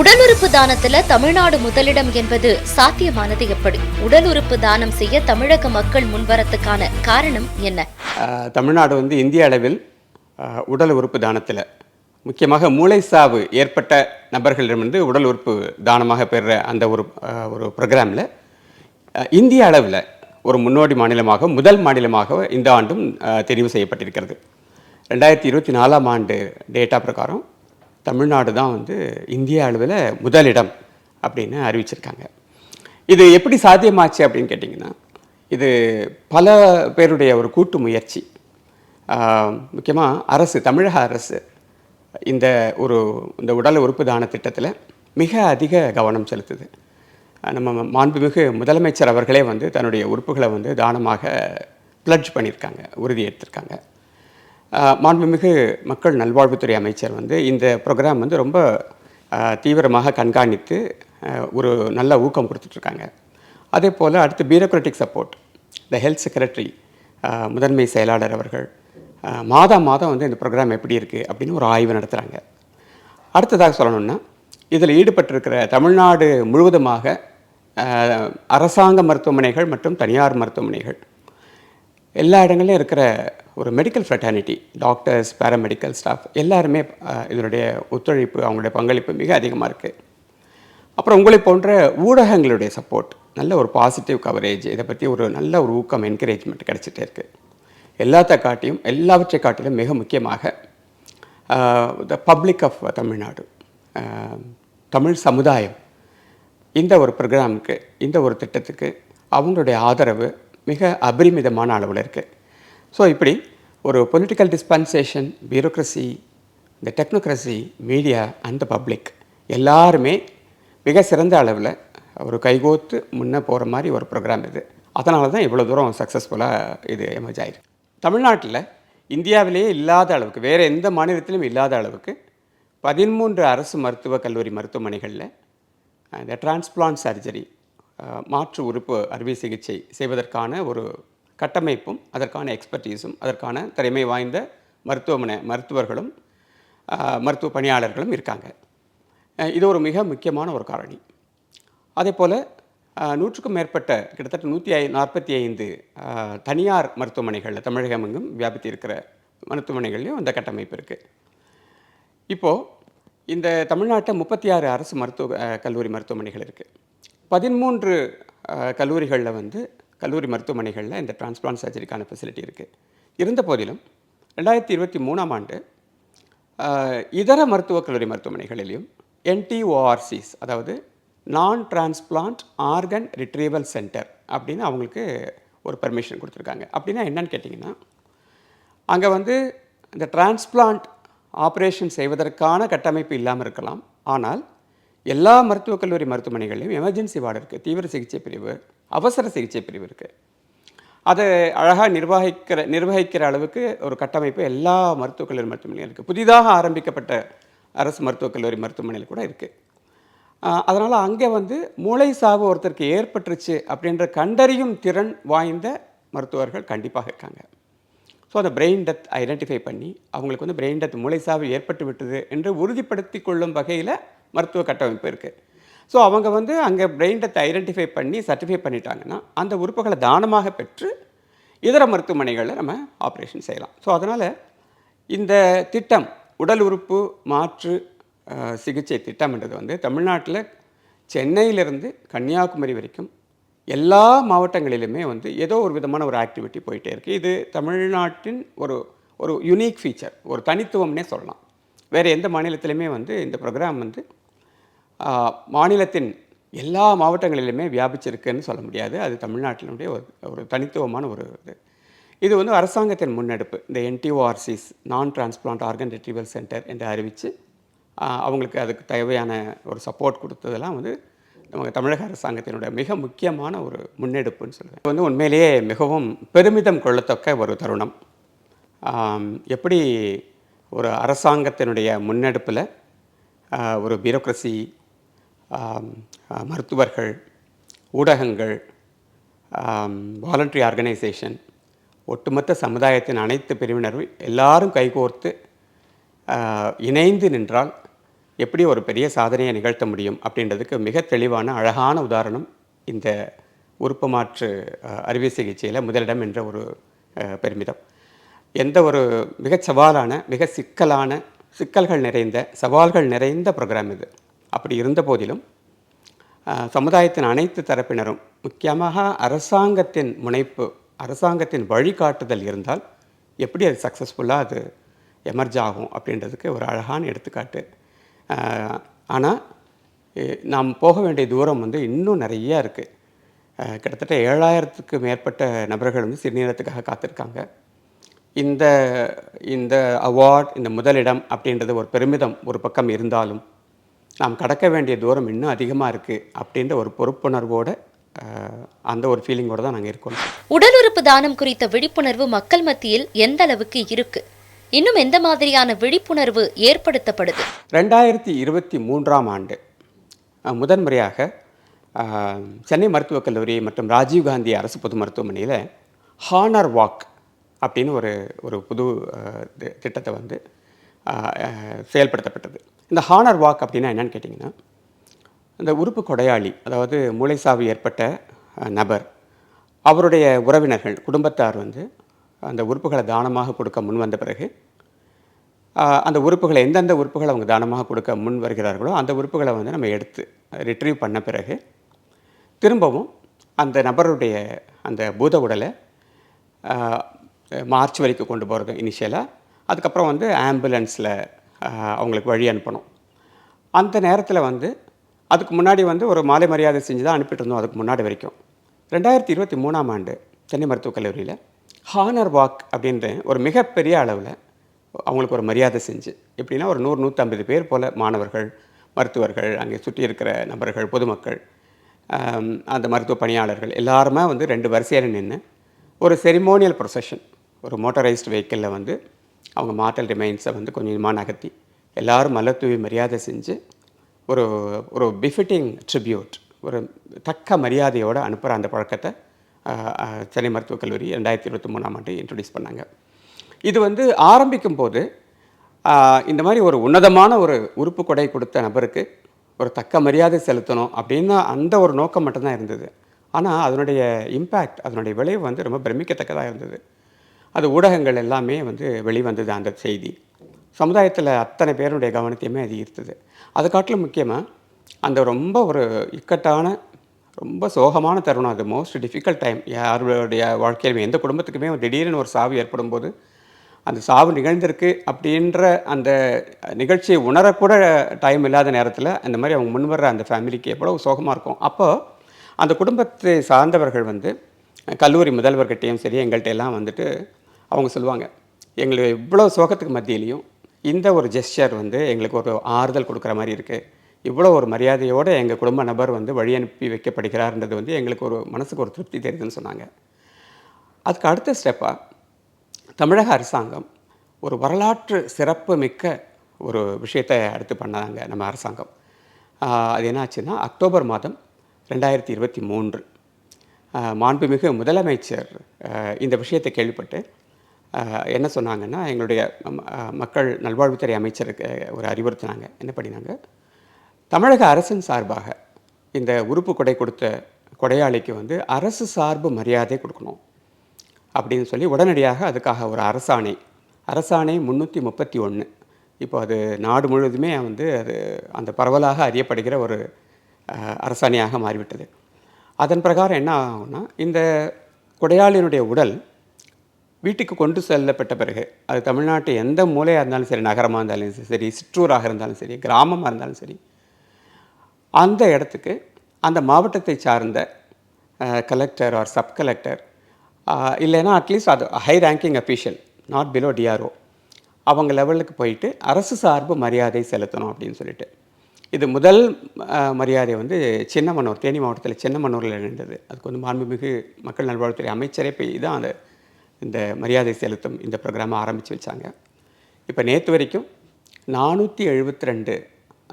உடல் உறுப்பு தானத்துல தமிழ்நாடு முதலிடம் என்பது சாத்தியமானது எப்படி? உடல் உறுப்பு தானம் செய்ய தமிழக மக்கள் முன்வரத்துக்கான காரணம் என்ன? தமிழ்நாடு வந்து இந்திய அளவில் உடல் உறுப்பு தானத்தில். முக்கியமாக மூளைசாவு ஏற்பட்ட நபர்களிடமிருந்து உடல் உறுப்பு தானமாக பெறுற அந்த ஒரு ஒரு ப்ரோக்ராமில் இந்திய அளவில் ஒரு முன்னோடி மாநிலமாக முதல் மாநிலமாக இந்த ஆண்டும் தெரிவு செய்யப்பட்டிருக்கிறது. ரெண்டாயிரத்தி இருபத்தி நாலாம் ஆண்டு டேட்டா பிரகாரம் தமிழ்நாடு தான் வந்து இந்திய அளவில் முதலிடம் அப்படின்னு அறிவிச்சிருக்காங்க. இது எப்படி சாத்தியமாச்சு அப்படின்னு கேட்டிங்கன்னா இது பல பேருடைய ஒரு கூட்டு முயற்சி. முக்கியமாக அரசு தமிழக அரசு இந்த ஒரு இந்த உடல் உறுப்பு தான திட்டத்தில் மிக அதிக கவனம் செலுத்துது. நம்ம மாண்புமிகு முதலமைச்சர் அவர்களே வந்து தன்னுடைய உறுப்புகளை வந்து தானமாக பிளட்ஜ் பண்ணியிருக்காங்க உறுதி எடுத்திருக்காங்க மாண்புமிகு மக்கள் நல்வாழ்வுத்துறை அமைச்சர் வந்து இந்த ப்ரோக்ராம் வந்து ரொம்ப தீவிரமாக கண்காணித்து ஒரு நல்ல ஊக்கம் கொடுத்துட்ருக்காங்க. அதே போல் அடுத்து bureaucratic support the health secretary முதன்மை செயலாளர் அவர்கள் மாதம் மாதம் வந்து இந்த ப்ரோக்ராம் எப்படி இருக்குது அப்படின்னு ஒரு ஆய்வு நடத்துகிறாங்க அடுத்ததாக சொல்லணும்னா இதில் ஈடுபட்டிருக்கிற தமிழ்நாடு முழுவதுமாக அரசாங்க மருத்துவமனைகள் மற்றும் தனியார் மருத்துவமனைகள் எல்லா இடங்கள்லையும் இருக்கிற ஒரு medical fraternity doctors paramedical staff எல்லாருமே இதனுடைய ஒத்துழைப்பு அவங்களுடைய பங்களிப்பு மிக அதிகமாக இருக்குது அப்புறம் உங்களை போன்ற ஊடகங்களுடைய சப்போர்ட் நல்ல ஒரு பாசிட்டிவ் கவரேஜ் இதை பற்றி ஒரு நல்ல ஒரு ஊக்கம் என்கரேஜ்மெண்ட் கிடச்சிட்டே இருக்குது எல்லாத்த காட்டியும் எல்லாவற்றை காட்டிலும் மிக முக்கியமாக the public of Tamil Nadu Tamil சமுதாயம் இந்த ஒரு ப்ரோக்ராமுக்கு இந்த ஒரு திட்டத்துக்கு அவங்களுடைய ஆதரவு மிக அபரிமிதமான அளவில் இருக்குது ஸோ இப்படி ஒரு பொலிட்டிக்கல் டிஸ்பென்சேஷன் பியூரோக்ரஸி இந்த டெக்னோக்ரஸி மீடியா அண்ட் பப்ளிக் எல்லாருமே மிக சிறந்த அளவில் ஒரு கைகோத்து முன்னே போகிற மாதிரி ஒரு ப்ரோக்ராம் இது. அதனால தான் இவ்வளோ தூரம் சக்ஸஸ்ஃபுல்லாக இது எமர்ஜ் ஆயிருக்கு. தமிழ்நாட்டில் இந்தியாவிலேயே இல்லாத அளவுக்கு வேறு எந்த மாநிலத்திலும் இல்லாத அளவுக்கு பதிமூன்று அரசு மருத்துவக் கல்லூரி மருத்துவமனைகளில் இந்த டிரான்ஸ்பிளான்ட் சர்ஜரி மாற்று உறுப்பு அறுவை சிகிச்சை செய்வதற்கான ஒரு கட்டமைப்பும் அதற்கான எக்ஸ்பர்டீஸும் அதற்கான திறமை வாய்ந்த மருத்துவமனை மருத்துவர்களும் மருத்துவ பணியாளர்களும் இருக்காங்க. இது ஒரு மிக முக்கியமான ஒரு காரணி. அதே போல் நூற்றுக்கும் மேற்பட்ட கிட்டத்தட்ட நூற்றி ஐ நாற்பத்தி ஐந்து தனியார் மருத்துவமனைகளில் தமிழகம் எங்கும் வியாபித்து இருக்கிற மருத்துவமனைகள்லையும் அந்த கட்டமைப்பு இருக்குது இப்போது இந்த தமிழ்நாட்டில் முப்பத்தி ஆறு அரசு மருத்துவ கல்லூரி மருத்துவமனைகள் இருக்குது பதிமூன்று கல்லூரிகளில் வந்து கல்லூரி மருத்துவமனைகளில் இந்த டிரான்ஸ்பிளான்ட் சர்ஜரிக்கான ஃபெசிலிட்டி இருக்குது இருந்த போதிலும் ரெண்டாயிரத்தி இருபத்தி மூணாம் ஆண்டு இதர மருத்துவக் கல்லூரி மருத்துவமனைகளிலும் என்டிஓஆர்சிஸ் அதாவது நான் டிரான்ஸ்பிளான்ட் ஆர்கன் ரிட்ரீவல் சென்டர் அப்படின்னு அவங்களுக்கு ஒரு பர்மிஷன் கொடுத்துருக்காங்க. அப்படின்னா என்னன்னு கேட்டிங்கன்னா அங்கே வந்து இந்த டிரான்ஸ்பிளான்ட் ஆப்ரேஷன் செய்வதற்கான கட்டமைப்பு இல்லாமல் இருக்கலாம். ஆனால் எல்லா மருத்துவக் கல்லூரி மருத்துவமனைகள்லையும் எமர்ஜென்சி வார்டு இருக்குது தீவிர சிகிச்சை பிரிவு அவசர சிகிச்சை பிரிவு இருக்குது அதை அழகாக நிர்வகிக்கிற நிர்வகிக்கிற அளவுக்கு ஒரு கட்டமைப்பு எல்லா மருத்துவக் கல்லூரி மருத்துவமனையும் இருக்குது புதிதாக ஆரம்பிக்கப்பட்ட அரசு மருத்துவக் கல்லூரி மருத்துவமனையில் கூட இருக்குது அதனால் அங்கே வந்து மூளை சாவு ஒருத்தருக்கு ஏற்பட்டுருச்சு அப்படின்ற கண்டறியும் திறன் வாய்ந்த மருத்துவர்கள் கண்டிப்பாக இருக்காங்க. ஸோ அந்த பிரெயின் டெத் ஐடென்டிஃபை பண்ணி அவங்களுக்கு வந்து பிரெயின் டெத் மூளைசாவு ஏற்பட்டு விட்டது என்று உறுதிப்படுத்தி கொள்ளும் வகையில் மருத்துவ கட்டமைப்பு இருக்குது ஸோ அவங்க வந்து அங்கே பிரெயின் ஐடென்டிஃபை பண்ணி சர்டிஃபை பண்ணிட்டாங்கன்னா அந்த உறுப்புகளை தானமாக பெற்று இதர மருத்துவமனைகளில் நம்ம ஆப்ரேஷன் செய்யலாம். ஸோ அதனால் இந்த திட்டம் உடல் உறுப்பு மாற்று சிகிச்சை திட்டம்ன்றது வந்து தமிழ்நாட்டில் சென்னையிலிருந்து கன்னியாகுமரி வரைக்கும் எல்லா மாவட்டங்களிலுமே வந்து ஏதோ ஒரு விதமான ஒரு ஆக்டிவிட்டி போயிட்டே இருக்குது இது தமிழ்நாட்டின் ஒரு ஒரு யுனிக் ஃபீச்சர் ஒரு தனித்துவம்னே சொல்லலாம். வேறு எந்த மாநிலத்திலையுமே வந்து இந்த ப்ரோக்ராம் வந்து மாநிலத்தின் எல்லா மாவட்டங்களிலுமே வியாபிச்சிருக்குன்னு சொல்ல முடியாது. அது தமிழ்நாட்டினுடைய ஒரு ஒரு தனித்துவமான ஒரு இது. இது வந்து அரசாங்கத்தின் முன்னெடுப்பு. இந்த என்டிஓஆர்சிஸ் நான் டிரான்ஸ்பிளான்ட் ஆர்கன் ரிட்ரீவல் சென்டர் என்று அறிவித்து அவங்களுக்கு அதுக்கு தேவையான ஒரு சப்போர்ட் கொடுத்ததெல்லாம் வந்து நம்ம தமிழக அரசாங்கத்தினுடைய மிக முக்கியமான ஒரு முன்னெடுப்புன்னு சொல்லுவேன். இது வந்து உண்மையிலேயே மிகவும் பெருமிதம் கொள்ளத்தக்க ஒரு தருணம். எப்படி ஒரு அரசாங்கத்தினுடைய முன்னெடுப்பில் ஒரு பியூரோக்ரஸி மருத்துவர்கள் ஊடகங்கள் வாலண்டரி ஆர்கனைசேஷன் ஒட்டுமொத்த சமுதாயத்தின் அனைத்து பிரிவினரும் எல்லாரும் கைகோர்த்து இணைந்து நின்றால் எப்படி ஒரு பெரிய சாதனையை நிகழ்த்த முடியும் அப்படின்றதுக்கு மிக தெளிவான அழகான உதாரணம் இந்த உறுப்பு மாற்று அறுவை சிகிச்சையில் முதலிடம் என்ற ஒரு பெருமிதம். எந்த ஒரு மிக சவாலான மிக சிக்கலான சிக்கல்கள் நிறைந்த சவால்கள் நிறைந்த ப்ரோக்ராம் இது. அப்படி இருந்த போதிலும் சமுதாயத்தின் அனைத்து தரப்பினரும் முக்கியமாக அரசாங்கத்தின் முனைப்பு அரசாங்கத்தின் வழிகாட்டுதல் இருந்தால் எப்படி அது சக்ஸஸ்ஃபுல்லாக அது எமர்ஜ் ஆகும் அப்படின்றதுக்கு ஒரு அழகான எடுத்துக்காட்டு. ஆனால் நாம் போக வேண்டிய தூரம் வந்து இன்னும் நிறைய இருக்குது கிட்டத்தட்ட ஏழாயிரத்துக்கு மேற்பட்ட நபர்கள் வந்து சிறுநீரத்துக்காக காத்திருக்காங்க. இந்த இந்த அவார்ட் இந்த முதலிடம் அப்படின்றது ஒரு பெருமிதம் ஒரு பக்கம் இருந்தாலும் நாம் கடக்க வேண்டிய தூரம் இன்னும் அதிகமாக இருக்குது அப்படின்ற ஒரு பொறுப்புணர்வோட அந்த ஒரு ஃபீலிங்கோட தான் நாங்கள் இருக்கோம். உடல் உறுப்பு தானம் குறித்த விழிப்புணர்வு மக்கள் மத்தியில் எந்த அளவுக்கு இருக்கு? இன்னும் எந்த மாதிரியான விழிப்புணர்வு ஏற்படுத்தப்படுது? ரெண்டாயிரத்தி இருபத்தி மூன்றாம் ஆண்டு முதன்முறையாக சென்னை மருத்துவக் கல்லூரி மற்றும் ராஜீவ்காந்தி அரசு பொது மருத்துவமனையில் ஹானர் வாக் அப்படின்னு ஒரு ஒரு புது திட்டத்தை வந்து செயல்படுத்தப்பட்டது. இந்த ஹானர் வாக் அப்படின்னா என்னன்னு கேட்டிங்கன்னா இந்த உறுப்பு கொடையாளி அதாவது மூளைசாவு ஏற்பட்ட நபர் அவருடைய உறவினர்கள் குடும்பத்தார் வந்து அந்த உறுப்புகளை தானமாக கொடுக்க முன் வந்த பிறகு அந்த உறுப்புகளை எந்தெந்த உறுப்புகளை அவங்க தானமாக கொடுக்க முன் வருகிறார்களோ அந்த உறுப்புகளை வந்து நம்ம எடுத்து ரிட்ரீவ் பண்ண பிறகு திரும்பவும் அந்த நபருடைய அந்த பூத உடலை மார்ச் வரைக்கும் கொண்டு போகிறது இனிஷியலாக அதுக்கப்புறம் வந்து ஆம்புலன்ஸில் அவங்களுக்கு வழி அனுப்பணும். அந்த நேரத்தில் வந்து அதுக்கு முன்னாடி வந்து ஒரு மாலை மரியாதை செஞ்சு தான் அனுப்பிட்டு இருந்தோம் அதுக்கு முன்னாடி வரைக்கும். ரெண்டாயிரத்தி இருபத்தி மூணாம் ஆண்டு சென்னை மருத்துவக் கல்லூரியில் ஹானர் வாக் அப்படின்ற ஒரு மிகப்பெரிய அளவில் அவங்களுக்கு ஒரு மரியாதை செஞ்சு எப்படின்னா ஒரு நூறு நூற்றம்பது பேர் போல் மாணவர்கள் மருத்துவர்கள் அங்கே சுற்றி இருக்கிற நபர்கள் பொதுமக்கள் அந்த மருத்துவ பணியாளர்கள் எல்லாருமே வந்து ரெண்டு வரிசையில் நின்று ஒரு செரிமோனியல் ப்ரொசஷன் ஒரு மோட்டரைஸ்டு வெஹிக்கிளில் வந்து அவங்க மார்டல் ரிமைன்ஸை வந்து கொஞ்சம் கொஞ்சமாக நகர்த்தி எல்லாரும் மலத்தூவி மரியாதை செஞ்சு ஒரு ஒரு பிஃபிட்டிங் ட்ரிபியூட் ஒரு தக்க மரியாதையோடு அனுப்புகிற அந்த பழக்கத்தை சென்னை மருத்துவக் கல்லூரி ரெண்டாயிரத்தி இருபத்தி மூணாம் ஆண்டு இன்ட்ரடியூஸ் பண்ணாங்க. இது வந்து ஆரம்பிக்கும் போது இந்த மாதிரி ஒரு உன்னதமான ஒரு உறுப்பு கொடை கொடுத்த நபருக்கு ஒரு தக்க மரியாதை செலுத்தணும் அப்படின்னு அந்த ஒரு நோக்கம் மட்டும்தான் இருந்தது. ஆனால் அதனுடைய இம்பேக்ட் அதனுடைய விளைவு வந்து ரொம்ப பிரமிக்கத்தக்கதாக இருந்தது. அது ஊடகங்கள் எல்லாமே வந்து வெளிவந்தது அந்த செய்தி. சமுதாயத்தில் அத்தனை பேருடைய கவனத்தையுமே அது ஈர்த்தது. அது காட்டிலும் முக்கியமாக அந்த ரொம்ப ஒரு இக்கட்டான ரொம்ப சோகமான தருணம் அது. மோஸ்ட் டிஃபிகல்ட் டைம் யாருடைய வாழ்க்கையிலுமே எந்த குடும்பத்துக்குமே திடீர்னு ஒரு சாவு ஏற்படும் போது அந்த சாவு நிகழ்ந்திருக்கு அப்படின்ற அந்த நிகழ்ச்சியை உணரக்கூட டைம் இல்லாத நேரத்தில் அந்த மாதிரி அவங்க முன்வர்ற அந்த ஃபேமிலிக்கு எவ்வளோ சோகமாக இருக்கும். அப்போ அந்த குடும்பத்தை சார்ந்தவர்கள் வந்து கல்லூரி முதல்வர்கிட்டையும் சரி எங்கள்கிட்ட எல்லாம் வந்துட்டு அவங்க சொல்லுவாங்க எங்களுக்கு இவ்வளோ சோகத்துக்கு மத்தியிலையும் இந்த ஒரு ஜெஸ்டர் வந்து எங்களுக்கு ஒரு ஆறுதல் கொடுக்குற மாதிரி இருக்குது இவ்வளோ ஒரு மரியாதையோடு எங்கள் குடும்ப நபர் வந்து வழி அனுப்பி வைக்கப்படுகிறார்ன்றது வந்து எங்களுக்கு ஒரு மனசுக்கு ஒரு திருப்தி தெரியுதுன்னு சொன்னாங்க. அதுக்கு அடுத்த ஸ்டெப்பாக தமிழக அரசாங்கம் ஒரு வரலாற்று சிறப்பு மிக்க ஒரு விஷயத்தை அடுத்து பண்ணாங்க நம்ம அரசாங்கம். அது என்னாச்சுன்னா அக்டோபர் மாதம் ரெண்டாயிரத்தி இருபத்தி மூன்று மாண்புமிகு முதலமைச்சர் இந்த விஷயத்தை கேள்விப்பட்டு என்ன சொன்னாங்கன்னா எங்களுடைய மக்கள் நல்வாழ்வுத்துறை அமைச்சருக்கு ஒரு அறிவுறுத்தினாங்க. என்ன பண்ணினாங்க? தமிழக அரசின் சார்பாக இந்த உறுப்பு கொடை கொடுத்த கொடையாளிக்கு வந்து அரசு சார்பு மரியாதை கொடுக்கணும் அப்படின்னு சொல்லி உடனடியாக அதுக்காக ஒரு அரசாணை அரசாணை முந்நூற்றி முப்பத்தி ஒன்று இப்போ அது நாடு முழுவதுமே வந்து அது அந்த பரவலாக அறியப்படுகிற ஒரு அரசாணையாக மாறிவிட்டது. அதன் பிரகாரம் என்ன ஆகும்னா இந்த கொடையாளியினுடைய உடல் வீட்டுக்கு கொண்டு செல்லப்பட்ட பிறகு அது தமிழ்நாட்டு எந்த மூலையாக இருந்தாலும் சரி நகரமாக இருந்தாலும் சரி சிற்றூராக இருந்தாலும் சரி கிராமமாக இருந்தாலும் சரி அந்த இடத்துக்கு அந்த மாவட்டத்தை சார்ந்த கலெக்டர் ஆர் சப் கலெக்டர் இல்லைன்னா அட்லீஸ்ட் அது high ranking official not below DRO அவங்க லெவலுக்கு போயிட்டு அரசு சார்பு மரியாதை செலுத்தணும் அப்படின்னு சொல்லிட்டு. இது முதல் மரியாதை வந்து சின்னமனூர் தேனி மாவட்டத்தில் சின்னமனூரில் இருந்தது அதுக்கு வந்து மாண்புமிகு மக்கள் நல்வாழ்வுத்துறை அமைச்சரே போய் தான் அந்த இந்த மரியாதை செலுத்தும் இந்த ப்ரோக்ராமை ஆரம்பித்து வச்சாங்க. இப்போ நேற்று வரைக்கும் நானூற்றி எழுபத்தி ரெண்டு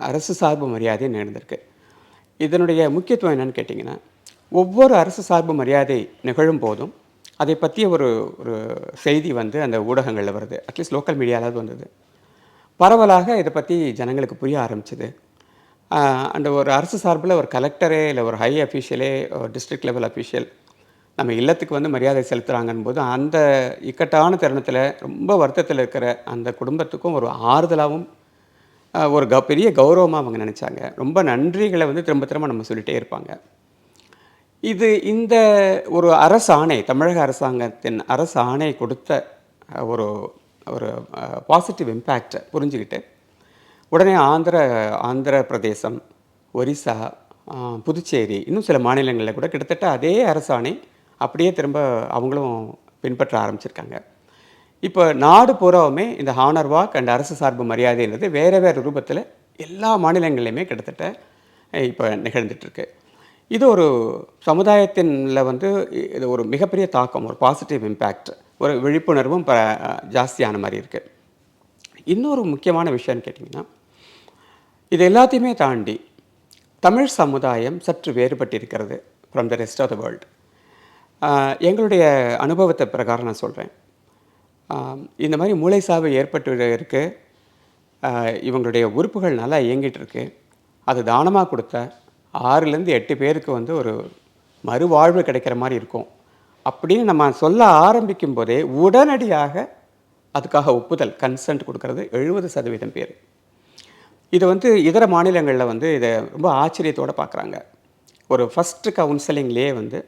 அரசு சார்பு மரியாதை நடந்திருக்கு இதனுடைய முக்கியத்துவம் என்னன்னு கேட்டிங்கன்னா ஒவ்வொரு அரசு சார்பு மரியாதை நிகழும் போதும் அதை பற்றிய ஒரு ஒரு செய்தி வந்து அந்த ஊடகங்களில் வருது. அட்லீஸ்ட் லோக்கல் மீடியாலாவது வந்தது. பரவலாக இதை பற்றி ஜனங்களுக்கு புரிய ஆரம்பிச்சது. அந்த ஒரு அரசு சார்பில் ஒரு கலெக்டரே இல்லை ஒரு ஹை அஃபீஷியலே ஒரு டிஸ்ட்ரிக்ட் லெவல் அஃபீஷியல் நம்ம இல்லத்துக்கு வந்து மரியாதை செலுத்துகிறாங்கன்னு போது அந்த இக்கட்டான தருணத்தில் ரொம்ப வருத்தத்தில் இருக்கிற அந்த குடும்பத்துக்கும் ஒரு ஆறுதலாகவும் ஒரு க பெரிய கௌரவமாக அவங்க நினச்சாங்க. ரொம்ப நன்றிகளை வந்து திரும்ப திரும்ப நம்ம சொல்லிகிட்டே இருப்பாங்க. இது இந்த ஒரு அரசு ஆணை தமிழக அரசாங்கத்தின் அரசு ஆணை கொடுத்த ஒரு ஒரு பாசிட்டிவ் இம்பேக்டை புரிஞ்சுக்கிட்டு உடனே ஆந்திர ஆந்திர பிரதேசம் ஒரிசா புதுச்சேரி இன்னும் சில மாநிலங்களில் கூட கிட்டத்தட்ட அதே அரசாணை அப்படியே திரும்ப அவங்களும் பின்பற்ற ஆரம்பிச்சிருக்காங்க. இப்போ நாடு பூராவுமே இந்த ஹானர் வாக் அண்ட் அரசு சார்பு மரியாதைன்றது வேறு வேறு ரூபத்தில் எல்லா மாநிலங்கள்லையுமே கிட்டத்தட்ட இப்போ நிகழ்ந்துட்டுருக்கு. இது ஒரு சமுதாயத்தின்ல வந்து இது ஒரு மிகப்பெரிய தாக்கம் ஒரு பாசிட்டிவ் இம்பேக்ட் ஒரு விழிப்புணர்வும் ப ஜாஸ்தியான மாதிரி இருக்குது இன்னொரு முக்கியமான விஷயம்னு கேட்டிங்கன்னா இது எல்லாத்தையுமே தாண்டி தமிழ் சமுதாயம் சற்று வேறுபட்டிருக்கிறது from the rest of the world எங்களுடைய அனுபவத்தை பிரகாரம் நான் சொல்கிறேன் இந்த மாதிரி மூளைசாவு ஏற்பட்டு இருக்கு. இவங்களுடைய உறுப்புகள் நல்லா இயங்கிட்டு இருக்கு. அது தானமாக கொடுத்த ஆறுலேருந்து எட்டு பேருக்கு வந்து ஒரு மறுவாழ்வு கிடைக்கிற மாதிரி இருக்கும். அப்படின்னு நம்ம சொல்ல ஆரம்பிக்கும் போதே உடனடியாக அதுக்காக ஒப்புதல் கன்சென்ட் கொடுக்கறது எழுபது சதவீதம் பேர். இது வந்து இதர மாநிலங்களில் வந்து இதை ரொம்ப ஆச்சரியத்தோடு பார்க்குறாங்க ஒரு ஃபஸ்ட்டு கவுன்சிலிங்லேயே வந்து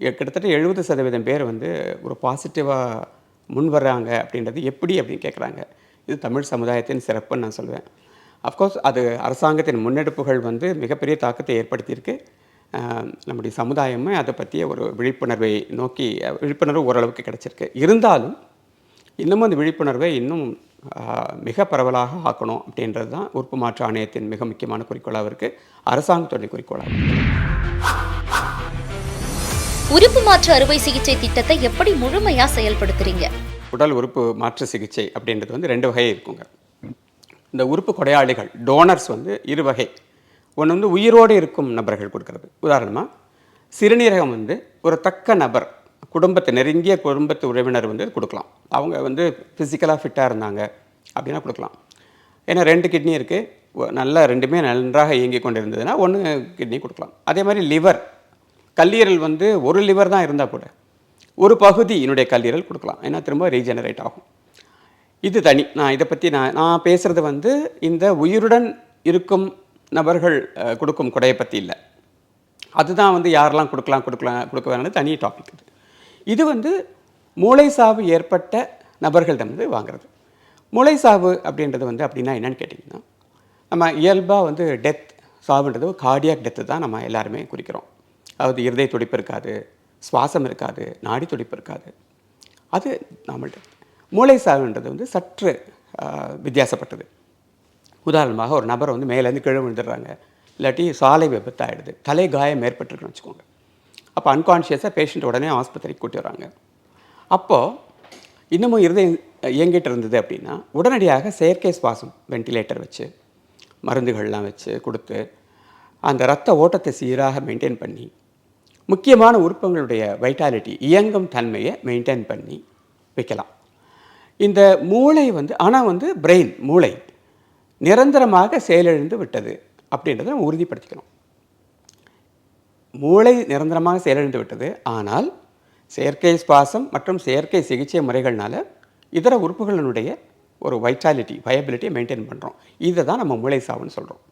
கிட்டத்தட்ட எழுபது சதவீதம் பேர் வந்து ஒரு பாசிட்டிவாக முன் வர்றாங்க அப்படின்றது எப்படி அப்படின்னு கேட்குறாங்க இது தமிழ் சமுதாயத்தின் சிறப்புன்னு நான் சொல்லுவேன் அஃப்கோர்ஸ் அது அரசாங்கத்தின் முன்னெடுப்புகள் வந்து மிகப்பெரிய தாக்கத்தை ஏற்படுத்தியிருக்கு. நம்முடைய சமுதாயமே அதை பற்றிய ஒரு விழிப்புணர்வை நோக்கி விழிப்புணர்வு ஓரளவுக்கு கிடச்சிருக்கு. இருந்தாலும் இன்னமும் அந்த விழிப்புணர்வை இன்னும் மிக பரவலாக ஆக்கணும் அப்படின்றது தான் உறுப்பு மாற்று ஆணையத்தின் மிக முக்கியமான குறிக்கோளாக இருக்குது அரசாங்கத்துடைய குறிக்கோளாக இருக்குது உறுப்பு மாற்று அறுவை சிகிச்சை திட்டத்தை எப்படி முழுமையா செயல்படுத்துறீங்க? உடல் உறுப்பு மாற்று சிகிச்சை அப்படின்றது வந்து ரெண்டு வகை இருக்குங்க. இந்த உறுப்பு கொடையாளிகள் டோனர்ஸ் வந்து இரு வகை. ஒன்று வந்து உயிரோடு இருக்கும் நபர்கள் கொடுக்கறது. உதாரணமாக சிறுநீரகம் வந்து ஒரு தக்க நபர் குடும்பத்தை நெருங்கிய குடும்பத்து உறவினர் வந்து கொடுக்கலாம். அவங்க வந்து ஃபிசிக்கலாக ஃபிட்டாக இருந்தாங்க அப்படின்னா கொடுக்கலாம். ஏன்னா ரெண்டு கிட்னி இருக்குது நல்லா ரெண்டுமே நன்றாக இயங்கி கொண்டு இருந்ததுன்னா ஒன்று கிட்னி கொடுக்கலாம். அதே மாதிரி லிவர் கல்லீரல் வந்து ஒரு லிவர் தான் இருந்தால் கூட ஒரு பகுதி என்னுடைய கல்லீரல் கொடுக்கலாம். ஏன்னா திரும்ப ரீஜெனரேட் ஆகும். இது தனி. நான் இதை பற்றி நான் நான் பேசுகிறது வந்து இந்த உயிருடன் இருக்கும் நபர்கள் கொடுக்கும் கொடையை பற்றி இல்லை. அதுதான் வந்து யாரெல்லாம் கொடுக்கலாம் கொடுக்கலாம் கொடுக்க வேணாலும் தனி டாபிக் இது. இது வந்து மூளை சாவு ஏற்பட்ட நபர்களிடம் வந்து வாங்குறது. மூளை சாவு அப்படின்றது வந்து அப்படின்னா என்னன்னு கேட்டிங்கன்னா நம்ம இயல்பாக வந்து டெத் சாவுன்றது கார்டியாக் டெத்து தான் நம்ம எல்லாருமே குறிக்கிறோம். அதாவது இருதய துடிப்பு இருக்காது சுவாசம் இருக்காது நாடி துடிப்பு இருக்காது. அது நம்மள்ட்ட. மூளை சாவுன்றது வந்து சற்று வித்தியாசப்பட்டது. உதாரணமாக ஒரு நபரை வந்து மேலேருந்து கீழே விழுந்துடுறாங்க. இல்லாட்டி சாலை விபத்து ஆகிடுது தலை காயம் ஏற்பட்டுருக்குன்னு வச்சுக்கோங்க. அப்போ அன்கான்ஷியஸாக பேஷண்ட் உடனே ஆஸ்பத்திரிக்கு கூட்டி வராங்க அப்போது இன்னமும் இருதயம் இயங்கிட்டு இருந்தது அப்படின்னா உடனடியாக செயற்கை சுவாசம் வென்டிலேட்டர் வச்சு மருந்துகள்லாம் வச்சு கொடுத்து அந்த ரத்த ஓட்டத்தை சீராக மெயின்டைன் பண்ணி முக்கியமான உறுப்புகளுடைய வைட்டாலிட்டி இயங்கும் தன்மையை மெயின்டைன் பண்ணி வைக்கலாம். இந்த மூளை வந்து ஆனால் வந்து பிரெயின் மூளை நிரந்தரமாக செயலிழந்து விட்டது அப்படின்றத நம்ம உறுதிப்படுத்திக்கணும். மூளை நிரந்தரமாக செயலிழந்து விட்டது ஆனால் செயற்கை சுவாசம் மற்றும் செயற்கை சிகிச்சை முறைகள்னால இதர உறுப்புகளினுடைய ஒரு வைட்டாலிட்டி வயபிலிட்டியை மெயின்டைன் பண்ணுறோம் இதை தான் நம்ம மூளை சாவுன்னு சொல்கிறோம்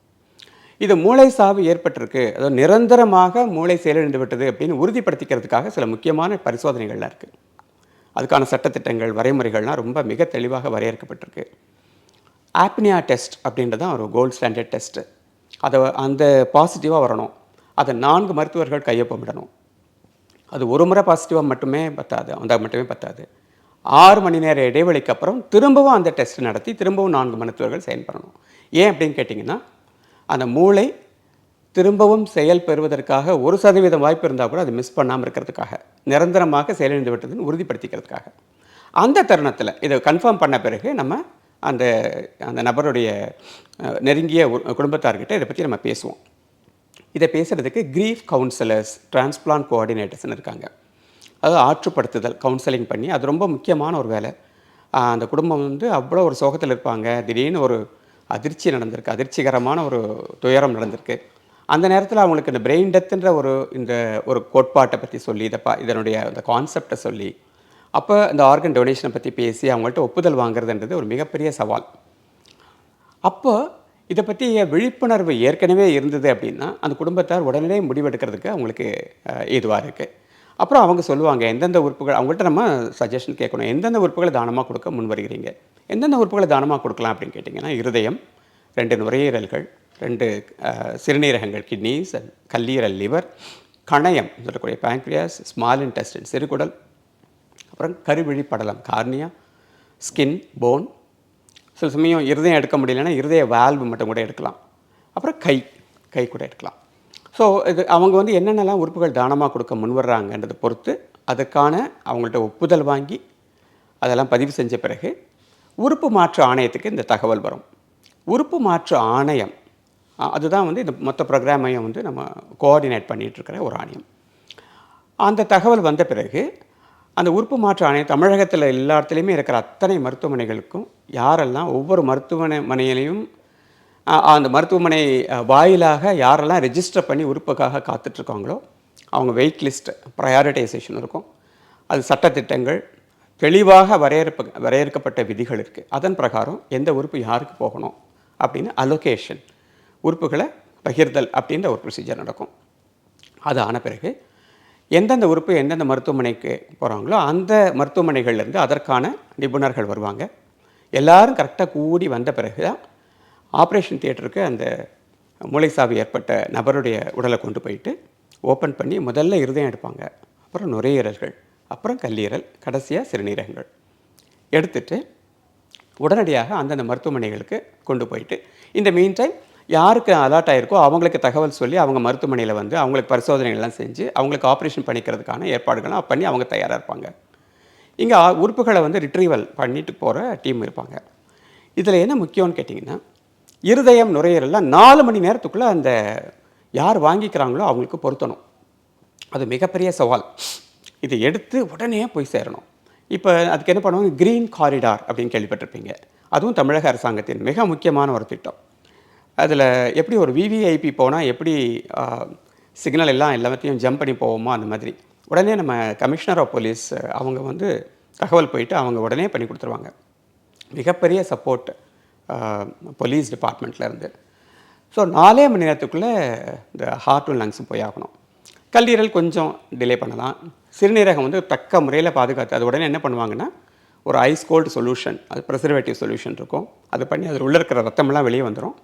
இது மூளை சாவு ஏற்பட்டிருக்கு. அதாவது நிரந்தரமாக மூளை செயலிழந்து விட்டது அப்படின்னு உறுதிப்படுத்திக்கிறதுக்காக சில முக்கியமான பரிசோதனைகள்லாம் இருக்குது அதுக்கான சட்டத்திட்டங்கள் வரைமுறைகள்லாம் ரொம்ப மிக தெளிவாக வரையறுக்கப்பட்டிருக்கு. ஆப்னியா டெஸ்ட் அப்படின்றது தான் ஒரு கோல்ட் ஸ்டாண்டர்ட் டெஸ்ட்டு அதை அந்த பாசிட்டிவாக வரணும். அதை நான்கு மருத்துவர்கள் கையொப்பமிடணும் அது ஒரு முறை பாசிட்டிவாக மட்டுமே பத்தாது அந்த மட்டுமே பத்தாது. ஆறு மணி நேர இடைவெளிக்கு அப்புறம் திரும்பவும் அந்த டெஸ்ட் நடத்தி திரும்பவும் நான்கு மருத்துவர்கள் சைன் பண்ணணும் ஏன் அப்படின்னு கேட்டிங்கன்னா அந்த மூளை திரும்பவும் செயல் பெறுவதற்காக ஒரு சதவீதம் வாய்ப்பு இருந்தால் கூட அது மிஸ் பண்ணாமல் இருக்கிறதுக்காக நிரந்தரமாக செயலிழந்து விட்டதுன்னு உறுதிப்படுத்திக்கிறதுக்காக. அந்த தருணத்தில் இதை கன்ஃபார்ம் பண்ண பிறகு நம்ம அந்த அந்த நபருடைய நெருங்கிய குடும்பத்தார்கிட்ட இதை பற்றி நம்ம பேசுவோம். இதை பேசுகிறதுக்கு கிரீஃப் கவுன்சிலர்ஸ் டிரான்ஸ்பிளான் கோஆர்டினேட்டர்ஸ்னு இருக்காங்க. அதாவது ஆற்றுப்படுத்துதல் கவுன்சிலிங் பண்ணி அது ரொம்ப முக்கியமான ஒரு வேலை. அந்த குடும்பம் வந்து அவ்வளோ ஒரு சோகத்தில் இருப்பாங்க. திடீர்னு ஒரு அதிர்ச்சி நடந்திருக்கு. அதிர்ச்சிகரமான ஒரு துயரம் நடந்திருக்கு. அந்த நேரத்தில் அவங்களுக்கு இந்த பிரெயின் டெத்துன்ற ஒரு இந்த ஒரு கோட்பாட்டை பற்றி சொல்லி இதை பா இதனுடைய அந்த கான்செப்டை சொல்லி அப்போ இந்த ஆர்கன் டொனேஷனை பற்றி பேசி அவங்கள்ட்ட ஒப்புதல் வாங்குறதுன்றது ஒரு மிகப்பெரிய சவால். அப்போ இதை பற்றிய விழிப்புணர்வு ஏற்கனவே இருந்தது அப்படின்னா அந்த குடும்பத்தார் உடனே முடிவெடுக்கிறதுக்கு அவங்களுக்கு ஏதுவாக இருக்குது அப்புறம் அவங்க சொல்லுவாங்க எந்தெந்த உறுப்புகள் அவங்கள்ட்ட நம்ம சஜஷன் கேட்கணும் எந்தெந்த உறுப்புகளை தானமாக கொடுக்க முன் வருகிறீங்க? எந்தெந்த உறுப்புகளை தானமாக கொடுக்கலாம்? அப்படின்னு கேட்டிங்கன்னா இருதயம் ரெண்டு நுரையீரல்கள் ரெண்டு சிறுநீரகங்கள் கிட்னிஸ் கல்லீரல் லிவர் கணையம் சொல்லக்கூடிய பேங்க்ரியாஸ் ஸ்மால் இன்டெஸ்டின் சிறுகுடல் அப்புறம் கருவிழி படலம் கார்னியா ஸ்கின் போன் சில சமயம் இருதயம் எடுக்க முடியலன்னா இருதய வால்வு மட்டும் கூட எடுக்கலாம் அப்புறம் கை கை கூட எடுக்கலாம். ஸோ இது அவங்க வந்து என்னென்னலாம் உறுப்புகள் தானமாக கொடுக்க முன்வர்றாங்கன்றதை பொறுத்து அதுக்கான அவங்கள்ட்ட ஒப்புதல் வாங்கி அதெல்லாம் பதிவு செஞ்ச பிறகு உறுப்பு மாற்று ஆணையத்துக்கு இந்த தகவல் வரும். உறுப்பு மாற்று ஆணையம் அதுதான் வந்து இந்த மொத்த ப்ரோக்ராமையும் வந்து நம்ம கோஆர்டினேட் பண்ணிகிட்ருக்கிற ஒரு ஆணையம். அந்த தகவல் வந்த பிறகு அந்த உறுப்பு மாற்று ஆணையம் தமிழகத்தில் எல்லா இடத்துலையுமே இருக்கிற அத்தனை மருத்துவமனைகளுக்கும் யாரெல்லாம் ஒவ்வொரு மருத்துவமனை மனையிலையும் அந்த மருத்துவமனை வாயிலாக யாரெல்லாம் ரெஜிஸ்டர் பண்ணி உறுப்புக்காக காத்துட்ருக்காங்களோ அவங்க வெயிட் லிஸ்ட் ப்ரையாரிட்டைசேஷன் இருக்கும். அது சட்டத்திட்டங்கள் தெளிவாக வரையறுப்ப வரையறுக்கப்பட்ட விதிகள் இருக்குது அதன் பிரகாரம் எந்த உறுப்பு யாருக்கு போகணும் அப்படின்னு அலோகேஷன் உறுப்புகளை பகிர்தல் அப்படின்ற ஒரு ப்ரொசீஜர் நடக்கும். அது ஆன பிறகு எந்தெந்த உறுப்பு எந்தெந்த மருத்துவமனைக்கு போகிறாங்களோ அந்த மருத்துவமனைகள்லேருந்து அதற்கான நிபுணர்கள் வருவாங்க. எல்லாரும் கரெக்டாக கூடி வந்த பிறகு தான் ஆப்ரேஷன் தியேட்டருக்கு அந்த மூளைசாவு ஏற்பட்ட நபருடைய உடலை கொண்டு போயிட்டு ஓப்பன் பண்ணி முதல்ல இருதயம் எடுப்பாங்க. அப்புறம் நுரையீரல்கள் அப்புறம் கல்லீரல் கடைசியாக சிறுநீரகங்கள். எடுத்துட்டு உடனடியாக அந்தந்த மருத்துவமனைகளுக்கு கொண்டு போயிட்டு இந்த மீன் டைம் யாருக்கு அலாட் ஆகிருக்கோ அவங்களுக்கு தகவல் சொல்லி அவங்க மருத்துவமனையில் வந்து அவங்களுக்கு பரிசோதனைகள்லாம் செஞ்சு அவங்களுக்கு ஆப்ரேஷன் பண்ணிக்கிறதுக்கான ஏற்பாடுகள்லாம் பண்ணி அவங்க தயாராக இருப்பாங்க. இங்கே உறுப்புகளை வந்து ரிட்ரீவல் பண்ணிட்டு போகிற டீம் இருப்பாங்க. இதில் என்ன முக்கியம்னு கேட்டிங்கன்னா இருதயம் நுரையீரலில் நாலு மணி நேரத்துக்குள்ளே அந்த யார் வாங்கிக்கிறாங்களோ அவங்களுக்கு பொருத்தணும். அது மிகப்பெரிய சவால். இதை எடுத்து உடனே போய் சேரணும். இப்போ அதுக்கு என்ன பண்ணுவாங்க? க்ரீன் காரிடார் அப்படின்னு கேள்விப்பட்டிருப்பீங்க. அதுவும் தமிழக அரசாங்கத்தின் மிக முக்கியமான ஒரு திட்டம். அதில் எப்படி ஒரு விவிஐபி போனால் எப்படி சிக்னல் எல்லாம் எல்லாத்தையும் ஜம்ப் பண்ணி போவோமோ அந்த மாதிரி. உடனே நம்ம கமிஷனர் ஆஃப் போலீஸ் அவங்க வந்து தகவல் போயிட்டு அவங்க உடனே பண்ணி கொடுத்துருவாங்க. மிகப்பெரிய சப்போர்ட் போலீஸ் டிபார்ட்மெண்ட்லேருந்து ஸோ நாலே மணி நேரத்துக்குள்ளே இந்த ஹார்ட்டும் லங்ஸும் போய் ஆகணும். கல்லீரல் கொஞ்சம் டிலே பண்ணலாம். சிறுநீரகம் வந்து தக்க முறையில் பாதுகாத்து அது உடனே என்ன பண்ணுவாங்கன்னா ஒரு ஐஸ் கோல்டு சொல்யூஷன் அது ப்ரிசர்வேட்டிவ் சொல்யூஷன் இருக்கும். அது பண்ணி அதில் உள்ளே இருக்கிற ரத்தமெல்லாம் வெளியே வந்துடும்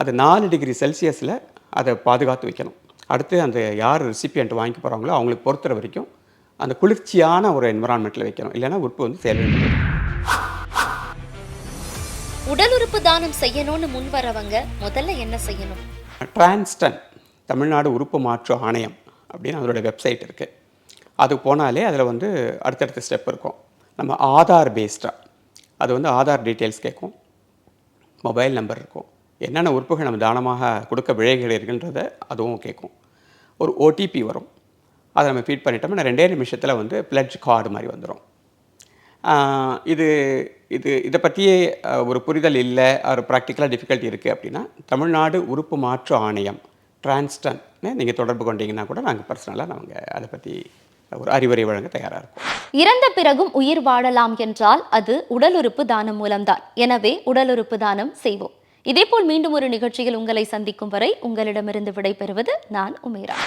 அது நாலு டிகிரி செல்சியஸில் அதை பாதுகாத்து வைக்கணும். அடுத்து அந்த யார் ரெசிபியன்ட் வாங்கி போகிறாங்களோ அவங்களுக்கு பொறுத்துற வரைக்கும் அந்த குளிர்ச்சியான ஒரு என்விரான்மெண்ட்டில் வைக்கணும். இல்லைன்னா உறுப்பு வந்து செயலிழந்து உடல் உறுப்பு தானம் செய்யணும்னு முன் வரவங்க முதல்ல என்ன செய்யணும்? டிரான்ஸ்டன் தமிழ்நாடு உறுப்பு மாற்று ஆணையம் அப்படின்னு அதோட வெப்சைட் இருக்குது அது போனாலே அதில் வந்து அடுத்தடுத்த ஸ்டெப் இருக்கும். நம்ம ஆதார் பேஸ்டாக அது வந்து ஆதார் டீட்டெயில்ஸ் கேட்கும். மொபைல் நம்பர் இருக்கும். என்னென்ன உறுப்புகள் நம்ம தானமாக கொடுக்க விழைகிறீர்கள்ன்றத அதுவும் கேட்கும். ஒரு ஓடிபி வரும். அதை நம்ம ஃபீட் பண்ணிட்டோம்னா ரெண்டே நிமிஷத்தில் வந்து பிளட்ஜ் கார்டு மாதிரி வந்துடும் இது இது இதை பற்றியே ஒரு புரிதல் இல்லை ஒரு ப்ராக்டிக்கலாக டிஃபிகல்ட்டி இருக்குது அப்படின்னா தமிழ்நாடு உறுப்பு மாற்று ஆணையம் டிரான்ஸ்டன் நீங்கள் தொடர்பு கொண்டீங்கன்னா கூட நாங்கள் பர்சனலாக நாங்கள் அதை பற்றி ஒரு அறிவுரை வழங்க தயாராக இருக்கும். இறந்த பிறகும் உயிர் வாழலாம் என்றால் அது உடல் உறுப்பு தானம் மூலம்தான். எனவே உடல் உறுப்பு தானம் செய்வோம். இதேபோல் மீண்டும் ஒரு நிகழ்ச்சியில் உங்களை சந்திக்கும் வரை உங்களிடமிருந்து விடைபெறுவது நான் உமேரா.